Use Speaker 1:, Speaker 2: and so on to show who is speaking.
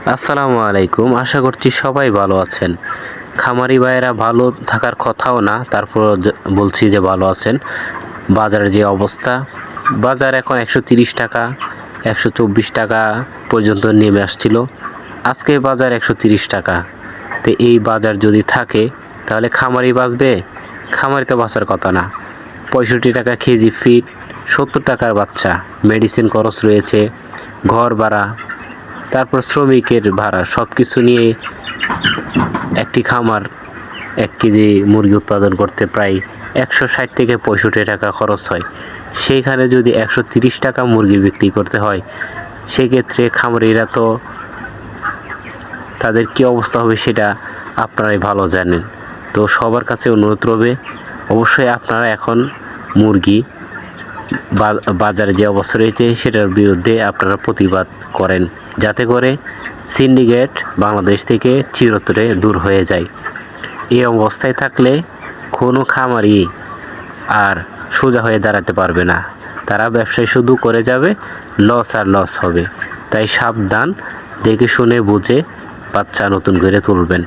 Speaker 1: আসসালামু আলাইকুম। আশা করছি সবাই ভালো আছেন। খামারি ভাইয়েরা ভালো থাকার কথাও না, তারপর বলছি যে ভালো আছেন। বাজারের যে অবস্থা, বাজার এখন একশো তিরিশ টাকা, একশো চব্বিশ টাকা পর্যন্ত নেমে আসছিল। আজকে বাজার একশো তিরিশ টাকা। তো এই বাজার যদি থাকে, তাহলে খামারি বাঁচবে? খামারি তো বাঁচার কথা না। পঁয়ষট্টি টাকা কেজি ফিট সত্তর টাকার বাচ্চা। মেডিসিন খরচ রয়েছে, ঘর ভাড়া তারপর শ্রমিকের ভাড়া সব কিছু নিয়ে একটি খামার, এক কেজি মুরগি উৎপাদন করতে প্রায় একশো ষাট থেকে পঁয়ষট্টি টাকা খরচ হয়। সেইখানে যদি একশো তিরিশ টাকা মুরগি বিক্রি করতে হয়, সেক্ষেত্রে খামারিরা তো তাদের কী অবস্থা হবে সেটা আপনারাই ভালো জানেন। তো সবার কাছে অনুরোধ রবে অবশ্যই আপনারা এখন মুরগি বাজারে যে অবস্থা রয়েছে সেটার বিরুদ্ধে আপনারা প্রতিবাদ করেন যাতে করে সিন্ডিকেট বাংলাদেশ থেকে চিরতরে দূর হয়ে যায়। এই অবস্থায় থাকলে কোনো খামারি আর সোজা হয়ে দাঁড়াতে পারবে না। তারা ব্যবসায় শুধু করে যাবে লস আর লস হবে। তাই সাবধান দেখে শুনে বুঝে বাচ্চা নতুন করে তুলবেন।